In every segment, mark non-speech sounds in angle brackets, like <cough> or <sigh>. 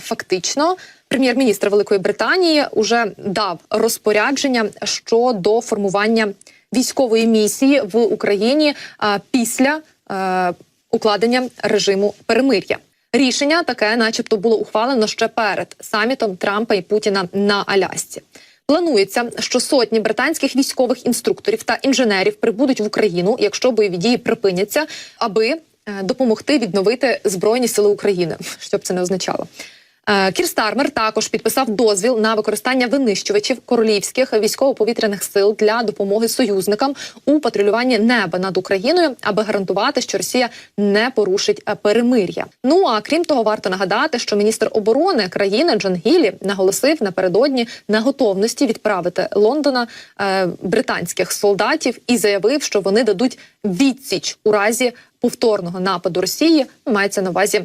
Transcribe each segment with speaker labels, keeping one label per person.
Speaker 1: фактично прем'єр-міністр Великої Британії уже дав розпорядження щодо формування військової місії в Україні після е, укладення режиму перемир'я. Рішення таке, начебто, було ухвалено ще перед самітом Трампа і Путіна на Алясці. Планується, що сотні британських військових інструкторів та інженерів прибудуть в Україну, якщо бойові дії припиняться, аби е, допомогти відновити збройні сили України, <laughs> що б це не означало. Е, Кір Стармер також підписав дозвіл на використання винищувачів королівських військово-повітряних сил для допомоги союзникам у патрулюванні неба над Україною, аби гарантувати, що Росія не порушить е, перемир'я. Ну а крім того, варто нагадати, що міністр оборони країни Джон Гілі наголосив напередодні на готовності відправити Лондона е, британських солдатів і заявив, що вони дадуть відсіч у разі повторного нападу Росії. Мається на увазі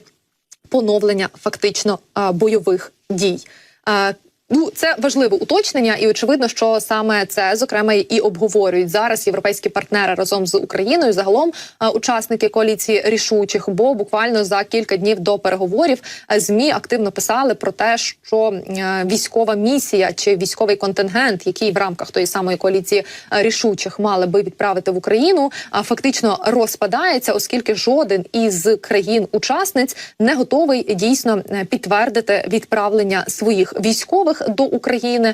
Speaker 1: поновлення фактично бойових дій. Ну, це важливе уточнення, і очевидно, що саме це зокрема і обговорюють зараз європейські партнери разом з Україною. Загалом учасники коаліції рішучих, бо буквально за кілька днів до переговорів змі активно писали про те, що е, військова місія чи військовий контингент, який в рамках тої самої коаліції е, рішучих мали би відправити в Україну, а фактично розпадається, оскільки жоден із країн-учасниць не готовий дійсно е, підтвердити відправлення своїх військових до України.